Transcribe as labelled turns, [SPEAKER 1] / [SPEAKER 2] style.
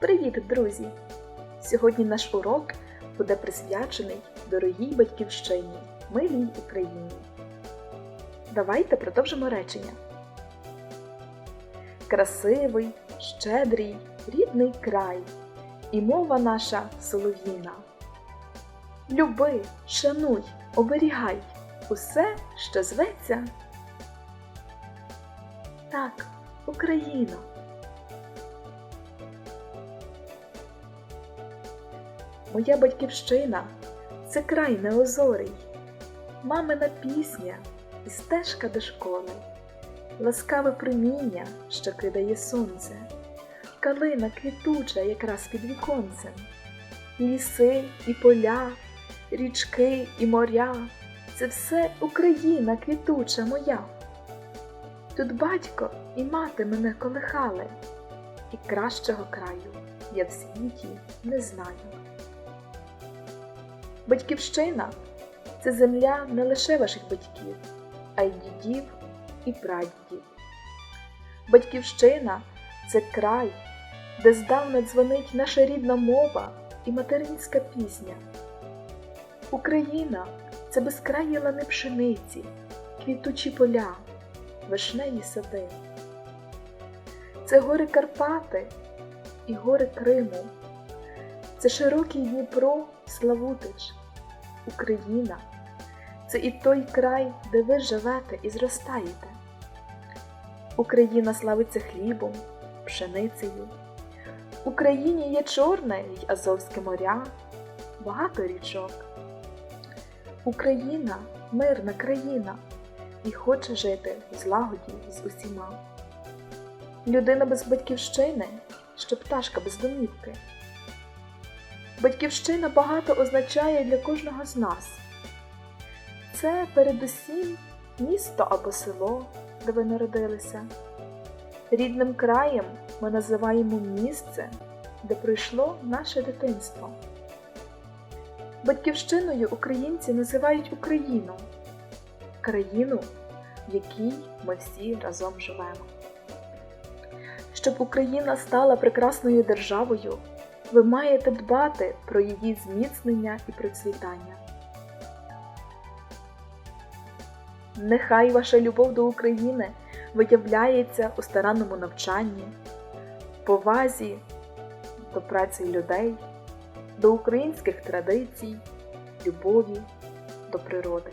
[SPEAKER 1] Привіт, друзі! Сьогодні наш урок буде присвячений дорогій батьківщині, милій Україні. Давайте продовжимо речення. Красивий, щедрий, рідний край, і мова наша солов'їна. Люби, шануй, оберігай усе, що зветься. Так, Україна. Моя батьківщина це край неозорий, мамина пісня і стежка до школи, ласкаве проміння, що кидає сонце, калина квітуча якраз під віконцем, ліси і поля, річки і моря це все Україна квітуча моя. Тут батько і мати мене колихали, і кращого краю я в світі не знаю. Батьківщина це земля не лише ваших батьків, а й дідів і прадідів. Батьківщина це край, де здавна дзвонить наша рідна мова і материнська пісня. Україна це безкраї лани пшениці, квітучі поля, вишневі сади. Це гори Карпати і гори Криму. Це широкий Дніпро, Славутич, Україна. Це і той край, де ви живете і зростаєте. Україна славиться хлібом, пшеницею. В Україні є Чорне й Азовське моря, багато річок. Україна мирна країна і хоче жити в злагоді з усіма. Людина без батьківщини, що пташка без домівки. Батьківщина багато означає для кожного з нас. Це передусім місто або село, де ви народилися. Рідним краєм ми називаємо місце, де пройшло наше дитинство. Батьківщиною українці називають Україну, країну, в якій ми всі разом живемо. Щоб Україна стала прекрасною державою, ви маєте дбати про її зміцнення і процвітання. Нехай ваша любов до України виявляється у старанному навчанні, повазі до праці людей, до українських традицій, любові до природи.